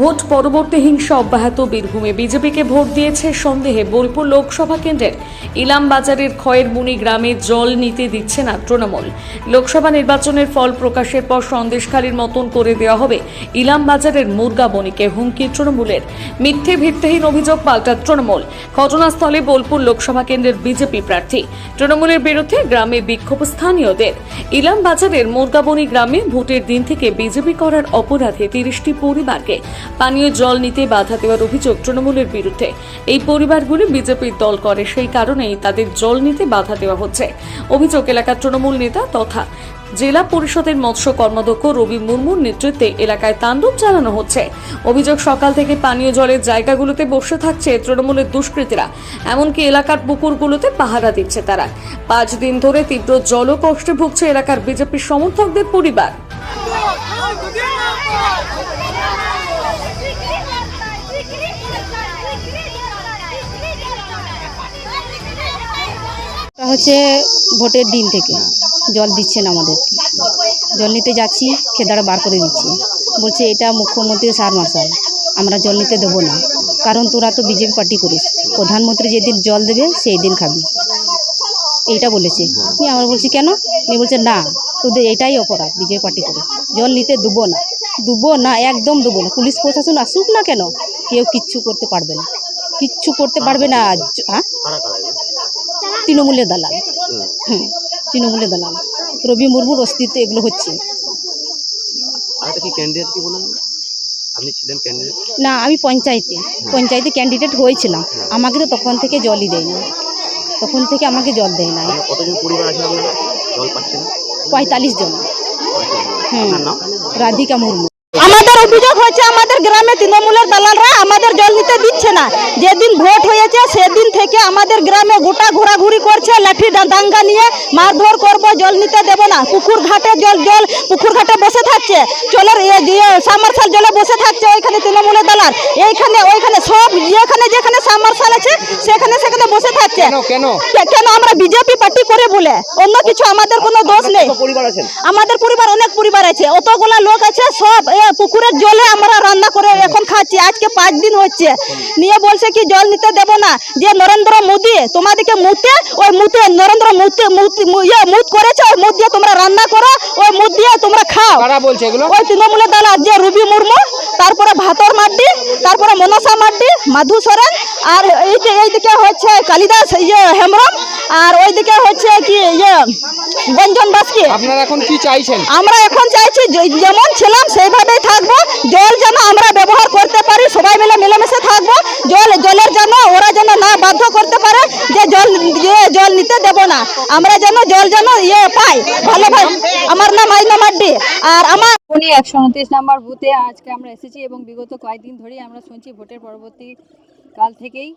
Vote পরবর্তী হিংসা অব্যাহত বীরভূমে। বিজেপিকে ভোট দিয়েছে সন্দেহে বোলপুর লোকসভা কেন্দ্রের। ইলাম বাজারের খয়েরবুনি গ্রামে জল নিতে দিচ্ছে না তৃণমূল। লোকসভা নির্বাচনের ফল প্রকাশের পর সন্দেশখালীর মতন করে দেওয়া হবে ইলাম বাজারের মুরগাবনিকে হুমকি তৃণমূলের। মিথ্যে ভিত্তিহীন অভিযোগ পাল্টা তৃণমূল। ঘটনাস্থলে বোলপুর লোকসভা কেন্দ্রের বিজেপি প্রার্থী। তৃণমূলের বিরুদ্ধে গ্রামে বিক্ষোভ স্থানীয়দের। ইলাম বাজারের মুরগাবনি গ্রামে ভোটের দিন থেকে বিজেপি করার অপরাধে তিরিশটি পরিবারকে পানীয় জল নিতে বাধা দেওয়ার অভিযোগ তৃণমূলের বিরুদ্ধে। এই পরিবারগুলি বিজেপির দল করে, সেই কারণেই তাদের জল নিতে বাধা দেওয়া হচ্ছে। অভিযোগ, এলাকার তৃণমূল নেতা তথা জেলা পরিষদের মৎস্য কর্মাধ্যক্ষ রবি মুর্মুর নেতৃত্বে এলাকায় তাণ্ডব চালানো হচ্ছে। অভিযোগ, সকাল থেকে পানীয় জলের জায়গাগুলোতে বসে থাকছে তৃণমূলের দুষ্কৃতীরা। এমনকি এলাকার পুকুরগুলোতে পাহারা দিচ্ছে তারা। পাঁচ দিন ধরে তীব্র জল কষ্টে ভুগছে এলাকার বিজেপির সমর্থকদের পরিবার। হচ্ছে ভোটের দিন থেকে জল দিচ্ছেন আমাদেরকে জল নিতে যাচ্ছি, খেদাড়া বার করে দিচ্ছি। বলছে, এটা মুখ্যমন্ত্রী সার মার্শাল আমরা জল নিতে দেবো না। কারণ তোরা তো বিজেপি পার্টি করিস। প্রধানমন্ত্রী যেদিন জল দেবে, সেই দিন খাবি। এইটা বলেছে। নিয়ে আমরা বলছি কেন? নিয়ে বলছে না তোদের এটাই অপরাধ বিজেপি পার্টি করে। জল নিতে দেবো না দেবো না একদম দেবো না। পুলিশ প্রশাসন আসুক না কেন কেউ কিচ্ছু করতে পারবে না। কিচ্ছু করতে পারবে না হ্যাঁ তৃণমূলের দালাল। হুম তৃণমূলের দালাল। রবি মুর্মুর অস্তিত্ব এগুলো হচ্ছে। না আমি পঞ্চায়েতে পঞ্চায়েতে ক্যান্ডিডেট হয়েছিলাম। আমাকে তো তখন থেকে জলই দেয়নি। তখন থেকে আমাকে জল দেয় নাই। কতজন পরিবার আছে জল পাচ্ছেন না? পঁয়তাল্লিশ জন। হুম। রাধিকা মুর্মু। আমাদের অভিযোগ হচ্ছে আমাদের গ্রামে তৃণমূলের দালালরা আমাদের জল নিতে দিচ্ছে না। যেদিন ভোট হয়েছে সেদিন থেকে আমাদের গ্রামে গোটা ঘোরাঘুরি করছে লাঠি দাঙ্গা নিয়ে মারধর করব জল নিতে দেব না। পুকুর ঘাটে জল জল পুকুর ঘাটে বসে থাকছে। চলের সামারসাল জলে বসে থাকছে ওইখানে তৃণমূলের দালাল। এইখানে ওইখানে সব যেখানে যেখানে সামারসাল আছে সেখানে সেখানে বসে থাকছে। কেন কেন? আমরা বিজেপি পার্টি করে বলে? অন্য কিছু আমাদের কোনো দোষ নেই। আমাদের পরিবার অনেক পরিবার আছে। অতগুলা লোক আছে সব পুকুরের জলে আমরা রান্না করে এখন খাচ্ছি। আজকে পাঁচ দিন হচ্ছে। নিয়ে বলছে কি জল নিতে দেব না। যে নরেন্দ্র মোদী তোমাদেরকে মুতে ওই মুতে নরেন্দ্র মুতে ইয়ে মুত করেছে ওই মুত দিয়ে তোমরা রান্না করো ওই মুত দিয়ে তোমরা খাও। বলছে এগুলো? ওই তৃণমূলের দল যে রুবি মুর্মু তারপরে ভাতর মাড্ডি তারপরে মনসা মাড্ডি মাধু সরেন আর এইদিকে এইদিকে হচ্ছে কালিদাস ইয়ে হেমব্রম আর ওইদিকে হচ্ছে কি ইয়ে গঞ্জন বাসকি। আপনারা এখন কি চাইছেন? আমরা এখন চাইছি যেমন ছিলাম সেইভাবেই থাকব। জল যেন আমরা ব্যবহার করতে পারি, সবাই মিলে মিলেমিশে থাকব। জল, জলের যেন ওরা যেন না বাধ্য করতে পারে যে জল জল নিতে দেব না। আমরা যেন জল যেন ইয়ে পাই, ভালো আমার নাম আইনা মাড্ডি। আর আমার উনি একশো উনত্রিশ নাম্বার বুথে আজকে আমরা এসেছি এবং বিগত কয়েকদিন ধরেই আমরা শুনছি ভোটের পরবর্তী কাল থেকেই।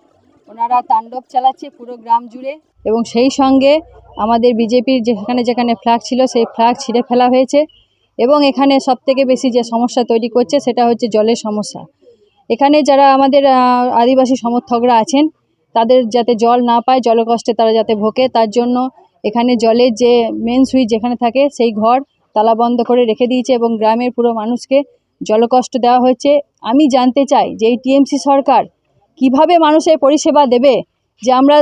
ওনারা তাণ্ডব চালাচ্ছে পুরো গ্রাম জুড়ে এবং সেই সঙ্গে আমাদের বিজেপির যেখানে যেখানে ফ্ল্যাগ ছিল, সেই ফ্ল্যাগ ছিঁড়ে ফেলা হয়েছে। এবং এখানে সবথেকে বেশি যে সমস্যা তৈরি করছে সেটা হচ্ছে জলের সমস্যা। এখানে যারা আমাদের আদিবাসী সমর্থকরা আছেন, তাদের যাতে জল না পায়, জলকষ্টে তারা যাতে ভোগে, তার জন্য এখানে জলের যে মেন সুইচ যেখানে থাকে, সেই ঘর তালা বন্ধ করে রেখে দিয়েছে এবং গ্রামের পুরো মানুষকে জলকষ্ট দেওয়া হয়েছে। আমি জানতে চাই যে এই টিএমসি সরকার কীভাবে মানুষের পরিষেবা দেবে, যে আমরা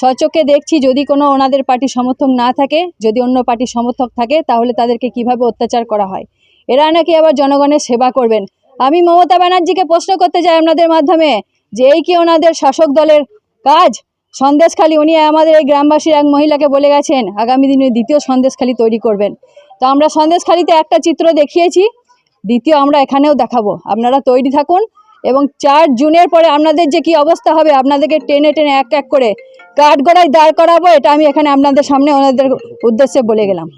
সচকে দেখছি যদি কোনো ওনাদের পার্টির সমর্থক না থাকে, যদি অন্য পার্টির সমর্থক থাকে, তাহলে তাদেরকে কীভাবে অত্যাচার করা হয়? এরা নাকি আবার জনগণের সেবা করবেন? আমি মমতা ব্যানার্জিকে প্রশ্ন করতে চাই আপনাদের মাধ্যমে, যে এই কি ওনাদের শাসক দলের কাজ? সন্দেশখালী, উনি আমাদের এই গ্রামবাসীর এক মহিলাকে বলে গেছেন, আগামী দিনে দ্বিতীয় সন্দেশখালী তৈরি করবেন। তো আমরা সন্দেশখালীতে একটা চিত্র দেখিয়েছি, দ্বিতীয় আমরা এখানেও দেখাবো। আপনারা তৈরি থাকুন এবং চার জুনের পরে আপনাদের যে কি অবস্থা হবে, আপনাদেরকে টেনে টেনে এক এক করে কাঠগড়ায় দাঁড় করাবো এটা আমি এখানে আপনাদের সামনে ওনাদের উদ্দেশ্যে বলে গেলাম।